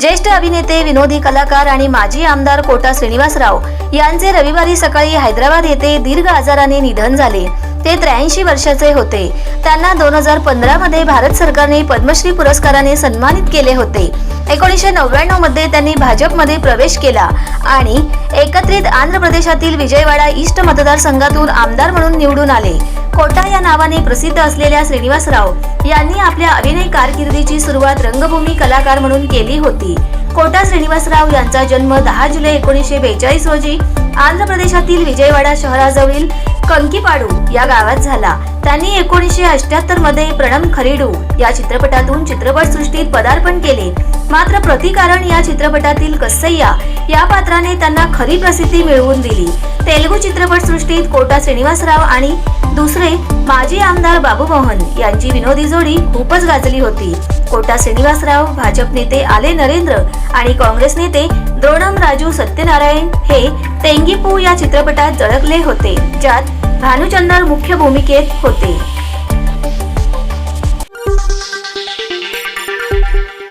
ज्येष्ठ अभिनेते विनोदी कलाकार आणि माजी आमदार कोटा श्रीनिवासराव यांचे रविवारी सकाळी हैदराबाद येथे दीर्घ आजाराने निधन झाले. ते त्र्याऐंशी वर्षाचे होते. त्यांना दोन हजार पंधरा मध्ये भारत सरकारने पद्मश्री पुरस्काराने सन्मानित केले होते. एकोणीसशे नव्याण्णवमध्ये त्यांनी भाजपमध्ये प्रवेश केला आणि एकत्रित आंध्र प्रदेशातील विजयवाडा ईस्ट मतदारसंघातून आमदार म्हणून निवडून आले. कोटा या नावाने प्रसिद्ध असलेल्या श्रीनिवासराव यांनी आपल्या अभिनय कारकिर्दीची सुरुवात रंगभूमी कलाकार म्हणून केली होती. कोटा श्रीनिवासराव यांचा जन्म दहा जुलै एकोणीसशे बेचाळीस रोजी आंध्र प्रदेशातील विजयवाडा शहराजवळील कंकीपाडू या गावात झाला. त्यांनी एकोणीसशे अठ्याहत्तरमध्ये प्रणम खरेडू या चित्रपटातून चित्रपटसृष्टीत पदार्पण केले. मात्र प्रतिकारण या चित्रपटातील कस्सय्या या पात्राने त्यांना खरी प्रसिद्धी मिळवून दिली. तेलुगू चित्रपटसृष्टीत कोटा श्रीनिवासराव आणि दुसरे माजी आमदार बाबू मोहन यांची विनोदी जोडी खूपच गाजली होती. कोटा श्रीनिवासराव भाजप नेते आले नरेंद्र आणि काँग्रेस नेते द्रोणम राजू सत्यनारायण हे तेंगीपू या चित्रपटात झळकले होते ज्यात भानुचंदर मुख्य भूमिकेत होते.